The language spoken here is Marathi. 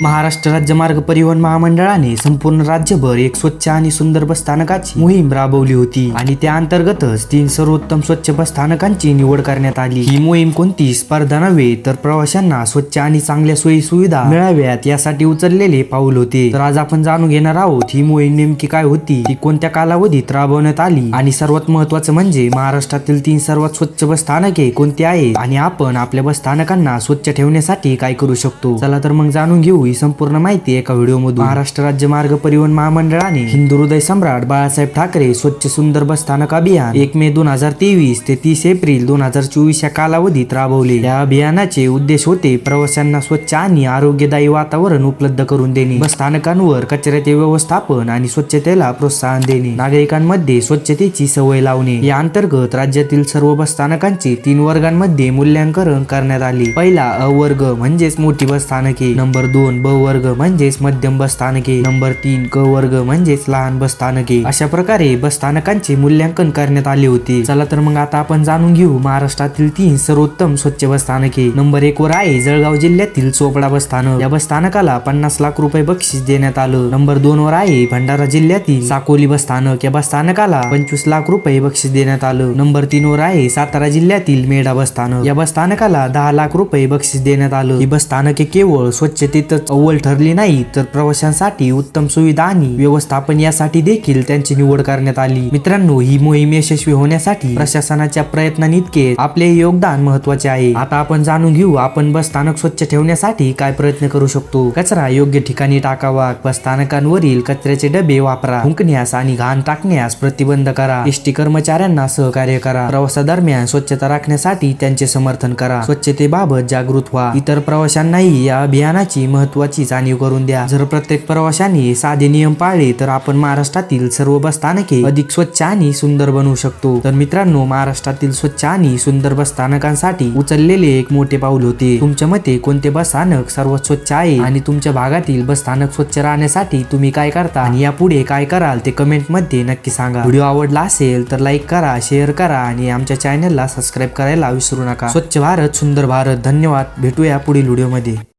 महाराष्ट्र राज्य मार्ग परिवहन महामंडळाने संपूर्ण राज्यभर एक स्वच्छ आणि सुंदर बस स्थानकाची मोहीम राबवली होती आणि त्या अंतर्गतच तीन सर्वोत्तम स्वच्छ बस स्थानकांची निवड करण्यात आली. ही मोहीम कोणती? स्पर्धा नव्हे तर प्रवाशांना स्वच्छ आणि चांगल्या सोयी सुविधा मिळाव्यात यासाठी उचललेले पाऊल होते. तर आज आपण जाणून घेणार आहोत ही मोहीम नेमकी काय होती? ती कोणत्या कालावधीत राबवण्यात आली? आणि सर्वात महत्वाचं म्हणजे महाराष्ट्रातील तीन सर्वात स्वच्छ बस स्थानके कोणती आहे आणि आपण आपल्या बस स्थानकांना स्वच्छ ठेवण्यासाठी काय करू शकतो? चला तर मग जाणून घेऊ. ही संपूर्ण माहिती एका व्हिडिओ मधून महाराष्ट्र राज्य मार्ग परिवहन महामंडळाने हिंदू हृदय सम्राट बाळासाहेब ठाकरे स्वच्छ सुंदर बस स्थानक अभियान एक मे दोन हजार तेवीस ते तीस एप्रिल दोन हजार चोवीस या कालावधीत राबवले. या अभियानाचे उद्देश होते प्रवाशांना स्वच्छ आणि आरोग्यदायी वातावरण उपलब्ध करून देणे. बस स्थानकांवर कचऱ्याचे व्यवस्थापन आणि स्वच्छतेला प्रोत्साहन देणे. नागरिकांमध्ये स्वच्छतेची सवय लावणे. या अंतर्गत राज्यातील सर्व बस स्थानकांचे तीन वर्गांमध्ये मूल्यांकन करण्यात आले. पहिला अवर्ग म्हणजेच मोठी बस स्थानके. नंबर दोन ब वर्ग म्हणजेच मध्यम बस स्थानके नंबर तीन क वर्ग म्हणजेच लहान बस स्थानके अशा प्रकारे बस स्थानकांचे मूल्यांकन करण्यात आले होते. चला तर मग आता आपण जाणून घेऊ महाराष्ट्रातील तीन सर्वोत्तम स्वच्छ बस स्थानके नंबर एक वर आहे जळगाव जिल्ह्यातील चोपडा बस स्थानक या बस स्थानकाला पन्नास लाख रुपये बक्षीस देण्यात आलं. नंबर दोन वर आहे भंडारा जिल्ह्यातील साकोली बस स्थानक या बस स्थानकाला पंचवीस लाख रुपये बक्षीस देण्यात आलं. नंबर तीन वर आहे सातारा जिल्ह्यातील मेढा बस स्थानक या बस स्थानकाला दहा लाख रुपये बक्षीस देण्यात आलं. ही बस स्थानके केवळ स्वच्छतेतच अव्वल ठरली नाही तर प्रवाशांसाठी उत्तम सुविधा आणि व्यवस्थापन यासाठी देखील त्यांची निवड करण्यात आली. मित्रांनो ही मोहीम यशस्वी होण्यासाठी प्रशासनाच्या प्रयत्नांइतके आपले योगदान महत्त्वाचे आहे. आता आपण जाणून घेऊ आपण बस स्थानक स्वच्छ ठेवण्यासाठी काय प्रयत्न करू शकतो. कचरा योग्य ठिकाणी टाकावा बस स्थानकांवरील कचऱ्याचे डबे वापरा हुंकण्यास आणि घाण टाकण्यास प्रतिबंध करा एसटी कर्मचाऱ्यांना सहकार्य करा प्रवासादरम्यान स्वच्छता राखण्यासाठी त्यांचे समर्थन करा स्वच्छतेबाबत जागृत व्हा. इतर प्रवाशांनाही या अभियानाची महत्वाची जाणीव करून द्या. जर प्रत्येक प्रवाशांनी साधे नियम पाळले तर आपण महाराष्ट्रातील सर्व बस स्थानके अधिक स्वच्छ आणि सुंदर बनवू शकतो. तर मित्रांनो महाराष्ट्रातील स्वच्छ आणि सुंदर बस स्थानकांसाठी उचललेले एक मोठे पाऊल होते. तुमच्या मते कोणते बस स्थानक सर्वात स्वच्छ आहे आणि तुमच्या भागातील बस स्थानक स्वच्छ राहण्यासाठी तुम्ही काय करता आणि यापुढे काय कराल ते कमेंटमध्ये नक्की सांगा. व्हिडिओ आवडला असेल तर लाईक करा शेअर करा आणि आमच्या चॅनलला सबस्क्राईब करायला विसरू नका. स्वच्छ भारत सुंदर भारत. धन्यवाद. भेटूया पुढील व्हिडिओमध्ये